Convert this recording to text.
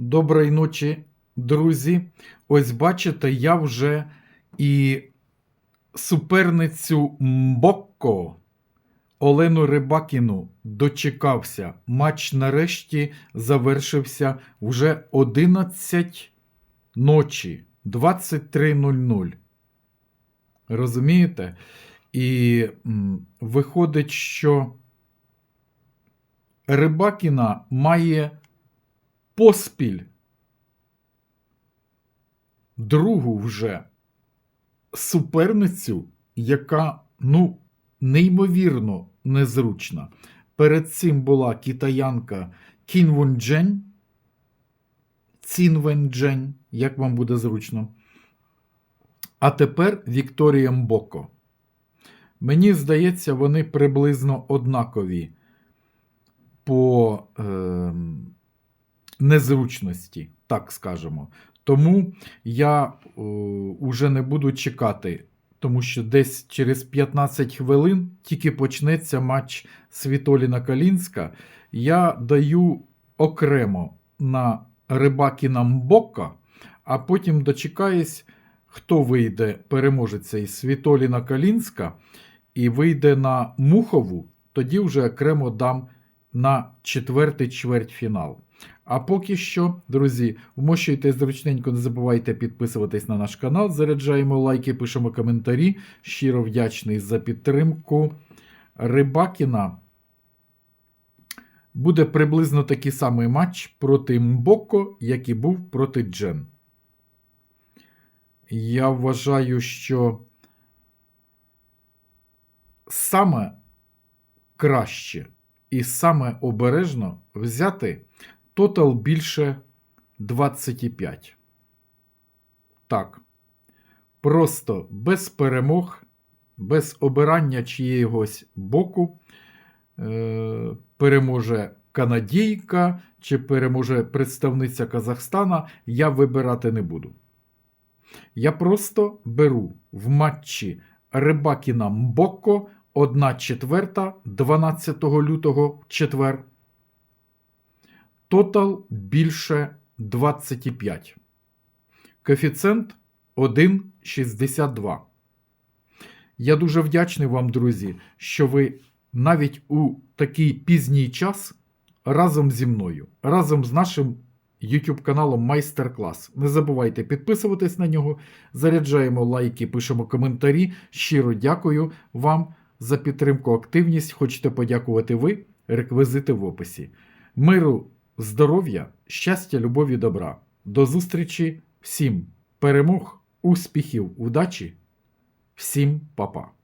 Доброї ночі, друзі. Ось бачите, я вже і суперницю Мбокко Олену Рибакіну дочекався. Матч нарешті завершився вже 11 ночі, 23.00. Розумієте? І виходить, що Рибакіна має поспіль другу вже суперницю, яка, ну, неймовірно незручна. Перед цим була китаянка Кінвон Джень, Цінвен Джень, як вам буде зручно. А тепер Вікторія Мбоко. Мені здається, вони приблизно однакові по е, незручності, так скажемо. Тому я е, уже не буду чекати, тому що десь через 15 хвилин тільки почнеться матч Світоліна Калінська. Я даю окремо на Рибакіна Мбока, а потім дочекаюсь, хто вийде переможеться із Світоліна Калінська і вийде на Мухову, тоді вже окремо дам на четвертий чвертьфінал. А поки що, друзі, вмощуйте зручненько, не забувайте підписуватись на наш канал, заряджаємо лайки, пишемо коментарі. Щиро вдячний за підтримку. Рибакіна буде приблизно такий самий матч проти Мбоко, як і був проти Джен. Я вважаю, що саме краще і саме обережно взяти тотал більше 25. Так. Просто без перемог, без обирання чиєгось боку е- переможе канадійка чи переможе представниця Казахстана, я вибирати не буду. Я просто беру в матчі Рибакіна Мбоко 1 четверта 12 лютого четвер. Тотал більше 25. Коефіцієнт 1,62. Я дуже вдячний вам, друзі, що ви навіть у такий пізній час разом зі мною, разом з нашим YouTube каналом Майстер-клас. Не забувайте підписуватись на нього, заряджаємо лайки, пишемо коментарі. Щиро дякую вам за підтримку, активність. Хочете подякувати ви? Реквізити в описі. Миру, здоров'я, щастя, любові, добра. До зустрічі всім перемог, успіхів, удачі, всім па-па.